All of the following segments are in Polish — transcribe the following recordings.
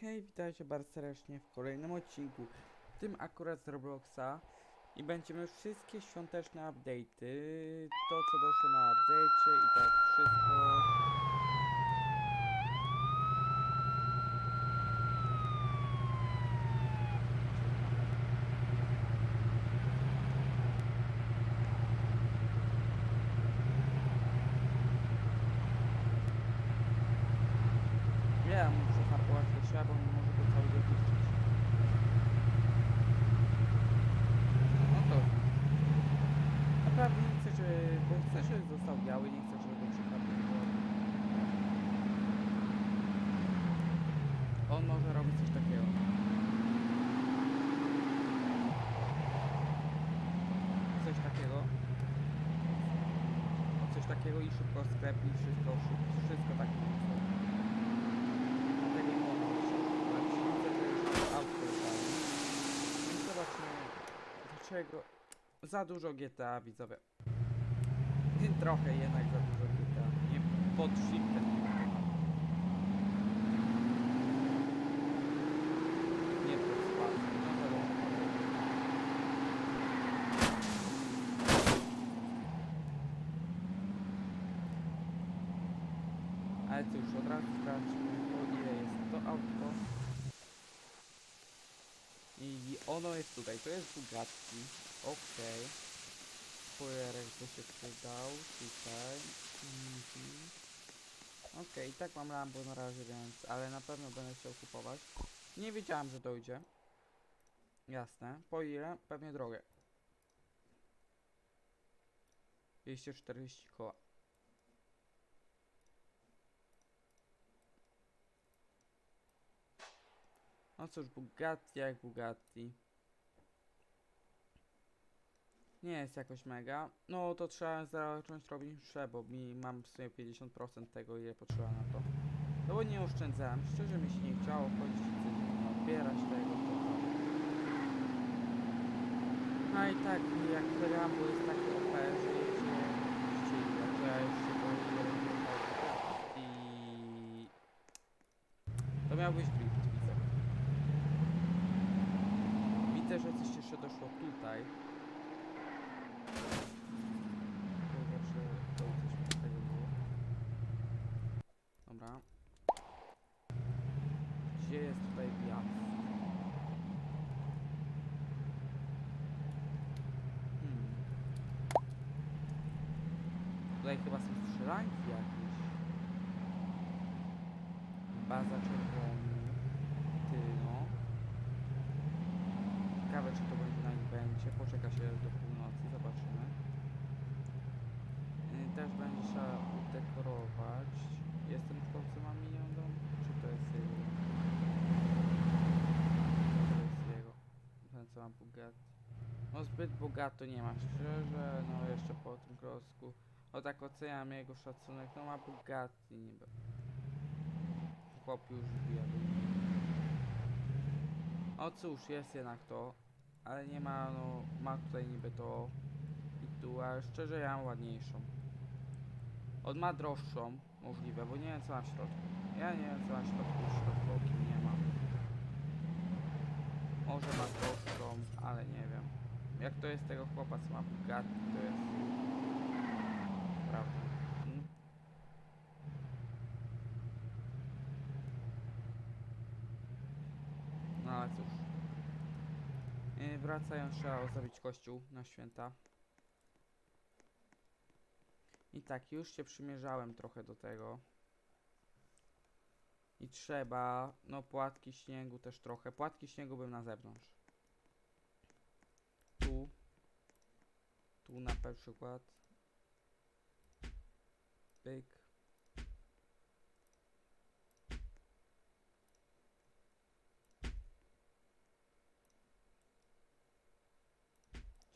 Hej, witajcie bardzo serdecznie w kolejnym odcinku, tym akurat z Robloxa i będziemy wszystkie świąteczne update'y, to co doszło na update'cie i tak wszystko. Ja muszę farbować do siebie, bo nie może go cały zniszczyć. No to... Naprawdę nie chcę, bo chcę, żeby został biały, nie chcę, żeby go przypadło. On może robić coś takiego. Coś takiego. Coś takiego i szybko sklep i wszystko, wszystko, tak. Dlatego nie mogę latało. Więc zobaczmy, dlaczego za dużo GTA widzowie. Trochę jednak za dużo GTA. Nie pod shiftem. Nie pod spacją. No wiadomo. Ale cóż, od razu sprawdźmy, ile jest to autko. I ono jest tutaj, to jest Bugatti. Okej. Spoilerek by się przydał, tutaj. Mhm. Okej, i tak mam Lambo na razie, więc, ale na pewno będę chciał kupować. Nie wiedziałem, że dojdzie. Jasne. Po ile? Pewnie drogę. 240 koła. No cóż, Bugatti jak Bugatti. Nie jest jakoś mega. No to trzeba zacząć robić mszę, bo mi mam w sumie 50% tego, ile potrzeba na to. No bo nie oszczędzałem. Szczerze mi się nie chciało chodzić odbierać tego. No i tak, jak Rambo jest taki OP, że jedzie to ja go nie robię i... To miał być drift, widzę. Widzę, że coś jeszcze doszło tutaj. To zawsze to coś z tego było. Dobra. Gdzie jest tutaj wjazd? Hmm. Tutaj chyba są strzelanki jakieś. Baza czerwony. Tyno. Ciekawe czy to będzie na będzie. Poczeka się do północy, zobaczymy. Yy, Też będzie trzeba udekorować. Jestem w końcu mam milion dom? Czy to jest jego? To jest jego. Ten co mam Bugatti. No zbyt bogato nie ma, szczerze, no jeszcze po tym krosku. O tak oceniam jego szacunek, no ma Bugatti niby. Chłop już do O cóż, jest jednak to, ale nie ma, no, ma tutaj niby to i tu, ale szczerze ja mam ładniejszą. On ma droższą, możliwe, bo nie wiem co w środku. Ja nie wiem co w środku, środku nie ma. Może ma droższą, ale nie wiem. Jak to jest tego chłopa, co ma Bugatti, to jest... Prawda. Mm. No ale cóż. Yy, wracając, trzeba zabić kościół na święta. I tak, już się przymierzałem trochę do tego. I trzeba, no płatki śniegu też trochę. Płatki śniegu bym na zewnątrz. Tu. Tu na przykład. Pyk.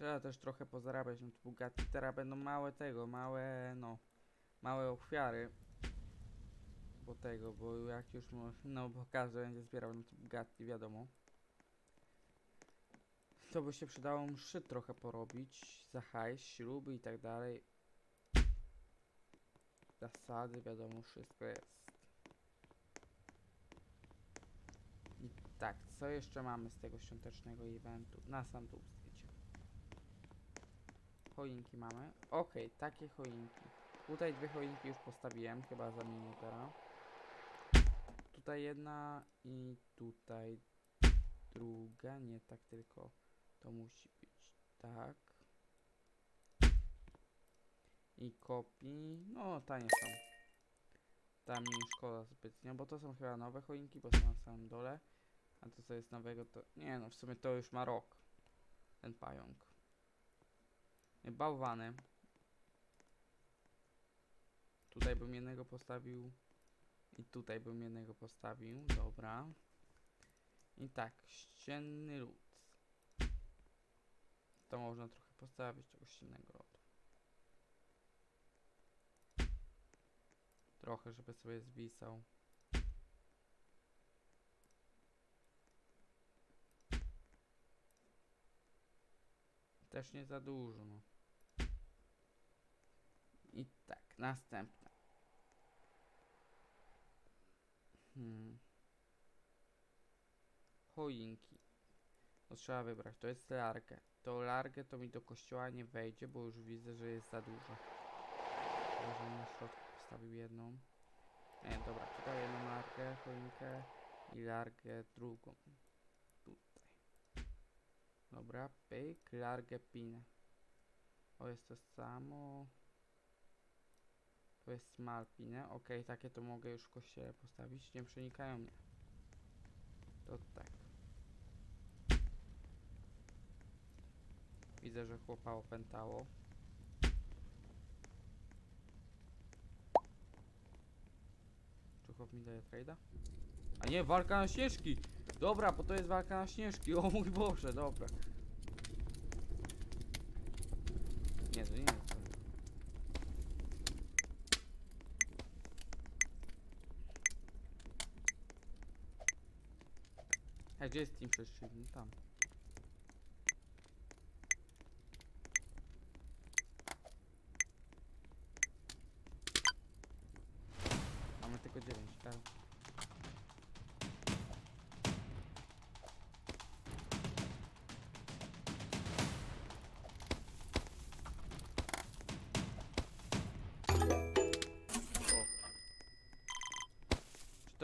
Trzeba też trochę pozarabiać na to Bugatti. Teraz będą małe tego, małe no, małe ofiary. Bo tego, bo jak już, no bo każdy będzie zbierał na to Bugatti, wiadomo. To by się przydało mszy trochę porobić, za hajs, śruby i tak dalej. Zasady, wiadomo, wszystko jest. tak, co jeszcze mamy z tego świątecznego eventu? Na sam dół zdjęcie. Choinki mamy. Okej, takie choinki. Tutaj dwie choinki już postawiłem, chyba zamienię teraz. Tutaj jedna i tutaj druga, nie tak tylko to musi być tak. I kopii, no tanie są. Tam mi szkoda zbytnio, bo to są chyba nowe choinki, bo są na samym dole. A to co jest nowego to... Nie no, w sumie to już ma rok. Ten pająk. Nie, Bałwany. Tutaj bym jednego postawił. I tutaj bym jednego postawił. Dobra. I tak, ścienny lód. To można trochę postawić tego ściennego lodu. Trochę, żeby sobie zwisał. Też nie za dużo, no. I tak, następna. Hmm. Choinki. To trzeba wybrać. To jest largę. To largę to mi do kościoła nie wejdzie, bo już widzę, że jest za dużo. Na środku postawił jedną. Nie, dobra, tutaj jedną largę, choinkę i largę drugą. Tutaj. Dobra, pyk, largę pinę. O, jest to samo. To jest small pinę. Ok, takie to mogę już w kościele postawić. Nie przenikają mnie. To tak. Widzę, że chłopa opętało. Chłop mi daje trade'a? A nie, walka na śnieżki! Dobra, bo to jest walka na śnieżki. O mój Boże, dobra. Nie, to nie jest. A gdzie jest team przeciwny? Tam.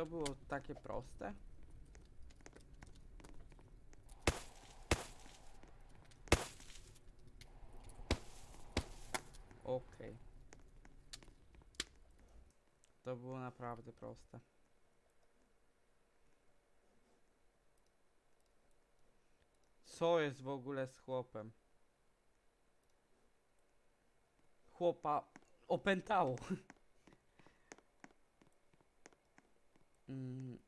To było takie proste? Okej. To było naprawdę proste. Co jest w ogóle z chłopem? Chłopa opętało. mm,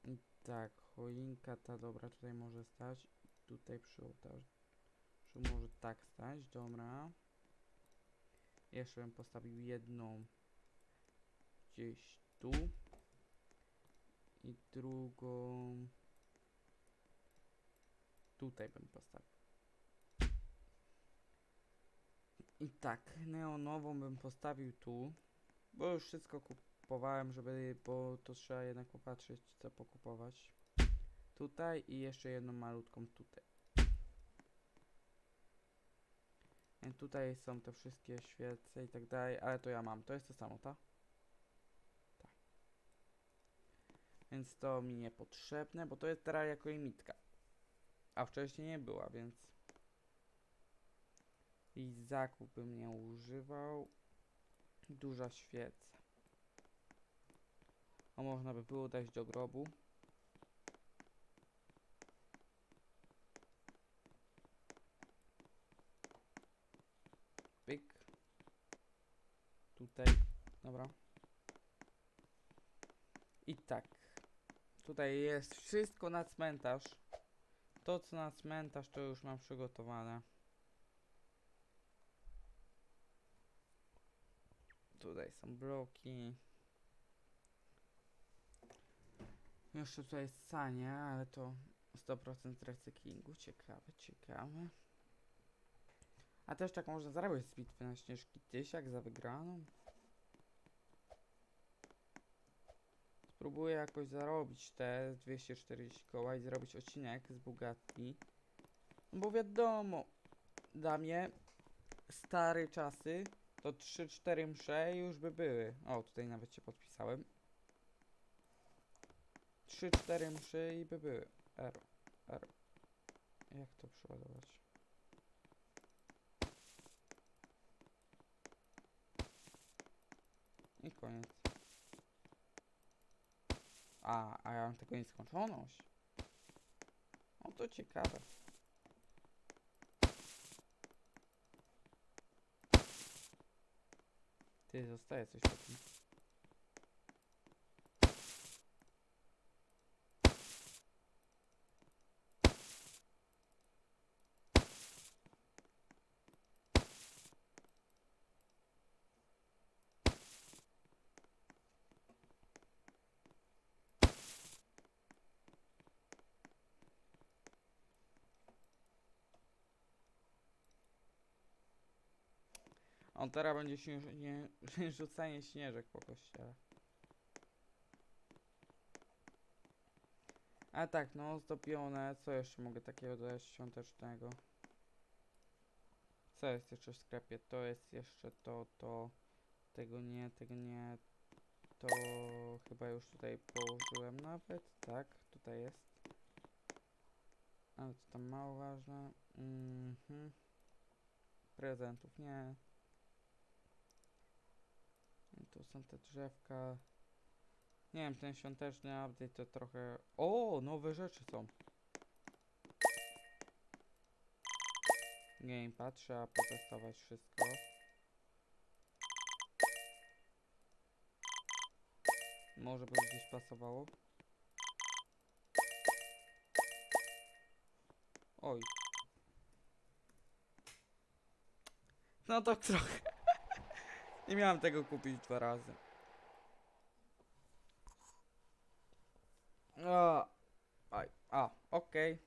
tak, choinka ta dobra tutaj może stać. Tutaj przy ołtarzu może tak stać, dobra. Jeszcze bym postawił jedną gdzieś tu i drugą tutaj bym postawił. I tak, neonową bym postawił tu, bo już wszystko kupowałem, żeby, bo to trzeba jednak popatrzeć co pokupować. Tutaj i jeszcze jedną malutką tutaj. I tutaj są te wszystkie świece i tak dalej, ale to ja mam. To jest to samo, tak? Tak. Więc to mi niepotrzebne, bo to jest teraz jako imitka. A wcześniej nie była, więc... I zakup bym nie używał. Duża świeca. Można by było dać do grobu. Pyk. Tutaj. Dobra. I tak. Tutaj jest wszystko na cmentarz. To co na cmentarz to już mam przygotowane. Tutaj są bloki. Jeszcze tutaj sanie, ale to 100% recyklingu. Ciekawe, ciekawe. A też tak można zarabiać z bitwy na śnieżki tysiak za wygraną. Spróbuję jakoś zarobić te 240 koła i zrobić odcinek z Bugatti. No Bo wiadomo, dla mnie stare czasy to 3-4 msze już by były. O, tutaj nawet się podpisałem. 3-4 mszy i by były. R, R. Jak to przeładować? I koniec. A, a ja mam tego nieskończoność. O, to ciekawe. Ty, zostaje coś po On teraz będzie śnież, nie, rzucanie śnieżek po kościele. A tak, no zdobione. Co jeszcze mogę takiego dodać świątecznego? Co jest jeszcze w sklepie? To jest jeszcze to, to. Tego nie, tego nie. To chyba już tutaj położyłem nawet. Tak, tutaj jest. Ale to tam mało ważne. Mhm. Prezentów nie. Tu są te drzewka. Nie wiem, ten świąteczny update to trochę... O, nowe rzeczy są. Gamepad, trzeba potestować wszystko. Może by gdzieś pasowało. Oj. No to trochę. Nie miałem tego kupić dwa razy. A, aj, a, okej.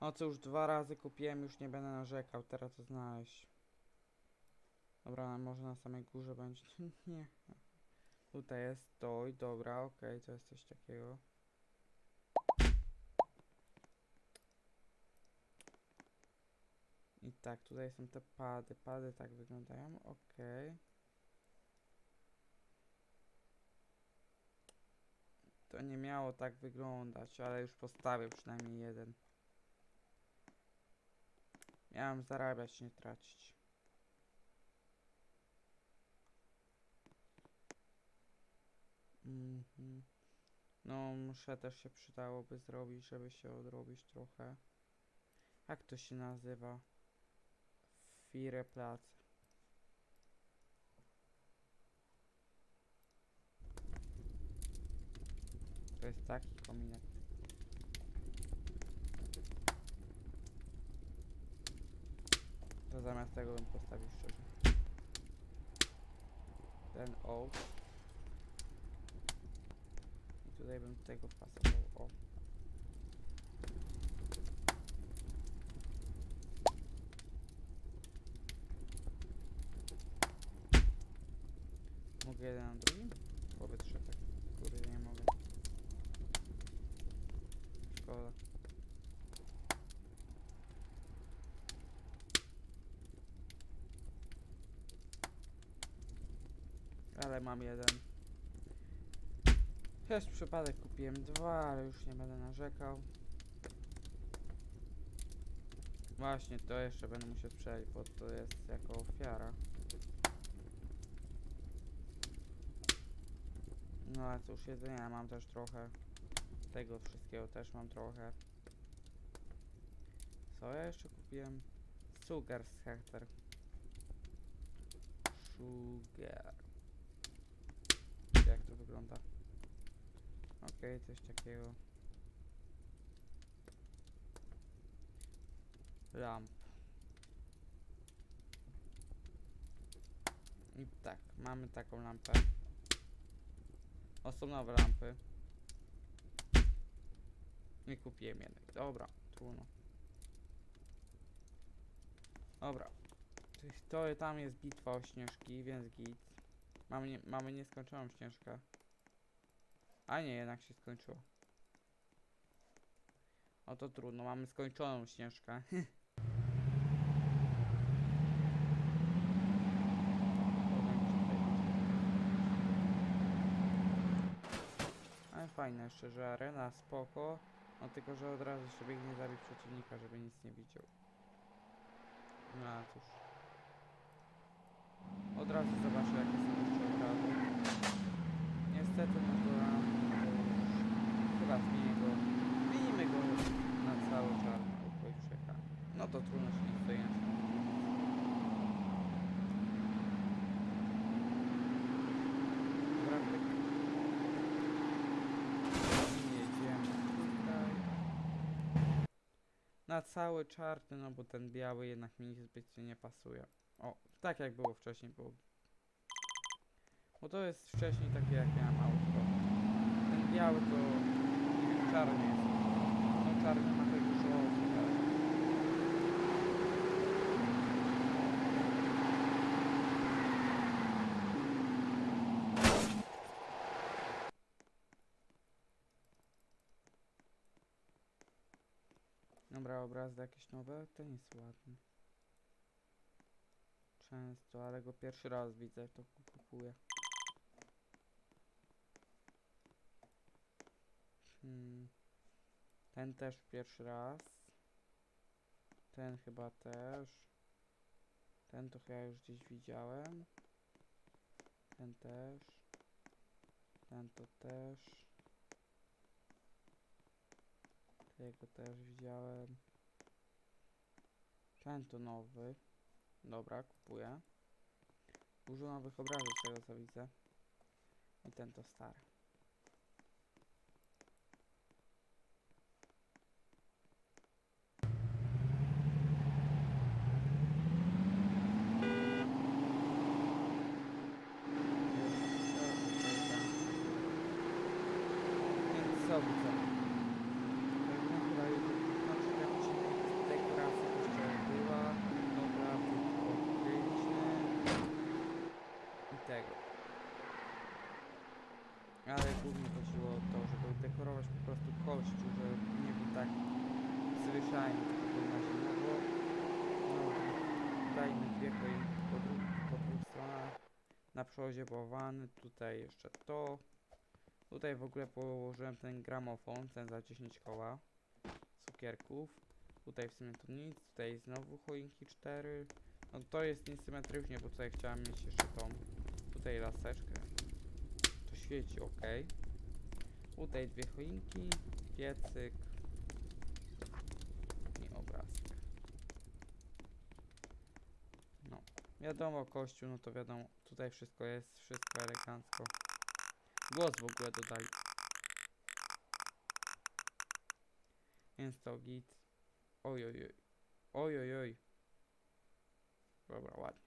No co już dwa razy kupiłem, już nie będę narzekał, teraz to znaleźć. Dobra, ale może na samej górze będzie. nie. Tutaj jest to i dobra, okej, to jest coś takiego. I tak, tutaj są te pady. Pady tak wyglądają, okej. To nie miało tak wyglądać, ale już postawię przynajmniej jeden. Miałem zarabiać, nie tracić. Mhm. No, muszę też się przydałoby zrobić, żeby się odrobić trochę. Jak to się nazywa? Plac. To jest taki kominek. To zamiast tego bym postawił szczerze. Ten oak. I tutaj bym tego wpasował. O. Mogę jeden na drugim? Wobec trzech. Kurde, nie mogę. Szkoda. Ale mam jeden. Przez przypadek kupiłem dwa, ale już nie będę narzekał. Właśnie, to jeszcze będę musiał sprzedać, bo to jest jako ofiara. No ale cóż, jedzenia mam też trochę. Tego wszystkiego też mam trochę. Co ja jeszcze kupiłem? Sugar Scatter. Sugar. Jak to wygląda? Okej, coś takiego. Lamp. I tak, mamy taką lampę. O, są nowe lampy. Nie kupiłem jednej. Dobra, trudno. Dobra. To- tam jest bitwa o śnieżki, więc git. Mamy, nie, mamy nieskończoną ścieżkę. A nie, jednak się skończyło. O to trudno, mamy skończoną ścieżkę. Ale fajne jeszcze, że arena spoko. No tylko, że od razu się biegnie zabić przeciwnika, żeby nic nie widział. No a cóż. Od razu zobaczę jakie są jeszcze obrazy. Niestety no to to już chyba zmienię go. Zmienimy go na cały czarny ukojczyka. No to trudno się nie stoję. Dobra, pyk. I jedziemy tutaj. Na cały czarny, no bo ten biały jednak mi zbyt nie pasuje. O, tak jak było wcześniej, było. Bo to jest wcześniej takie jak miałem autko. Ten biały to czarny jest. No czarny ma tak dużo osób. ale- Dobra, obraz jakieś nowe, ten jest ładny. Często, ale go pierwszy raz widzę, to ku- kupuję. Hmm. Ten też pierwszy raz. Ten chyba też. Ten to chyba już gdzieś widziałem. Ten też. Ten to też. Tego też widziałem. Ten to nowy. Dobra, kupuję. Dużo nowych obrazów z tego co widzę. I ten to stary. Więc co widzę? Pewnie chyba już znaczy ten odcinek z dekoracji jeszcze była. Dobra, odkryliśmy. I tego. Ale głównie chodziło o to, żeby dekorować po prostu kościół, żeby nie był tak zwyczajny, tylko na zimowo. No, dwie choinki po, po dwóch stronach. Na przodzie bałwany, tutaj jeszcze to. Tutaj w ogóle położyłem ten gramofon, ten za 10 koła cukierków. Tutaj w sumie to nic, tutaj znowu choinki 4. No to jest niesymetrycznie, bo tutaj chciałem mieć jeszcze tą, tutaj laseczkę. Świeci ok. Tutaj dwie choinki, piecyk i obrazek. No, wiadomo kościół, no to wiadomo, tutaj wszystko jest, wszystko elegancko. Głos w ogóle dodali. Więc to git. Oj, oj, oj. Oj, oj, oj. Dobra, ładnie.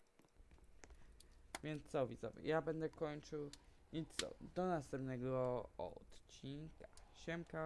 Więc co widzowie, ja będę kończył. I co, do następnego odcinka. Siemka.